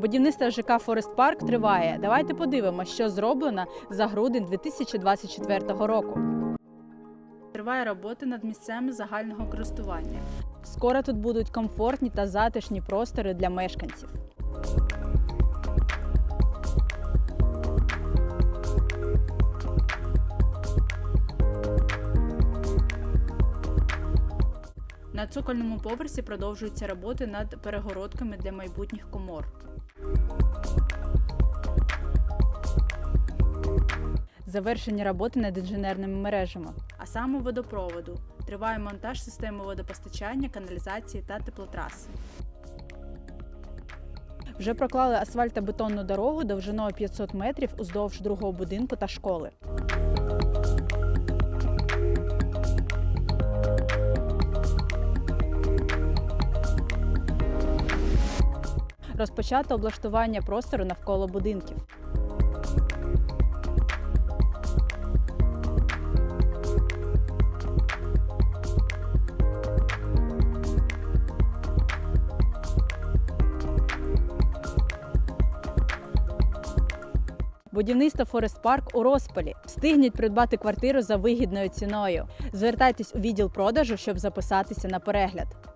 Будівництво ЖК Форест Парк триває. Давайте подивимося, що зроблено за грудень 2024 року. Триває роботи над місцями загального користування. Скоро тут будуть комфортні та затишні простори для мешканців. На цокольному поверсі продовжуються роботи над перегородками для майбутніх комор. Завершені роботи над інженерними мережами, а саме водопроводу. Триває монтаж системи водопостачання, каналізації та теплотраси. Вже проклали асфальтобетонну дорогу довжиною 500 метрів уздовж другого будинку та школи. Розпочато облаштування простору навколо будинків. Будівництво Форест Парк у розпалі. Встигніть придбати квартиру за вигідною ціною. Звертайтесь у відділ продажу, щоб записатися на перегляд.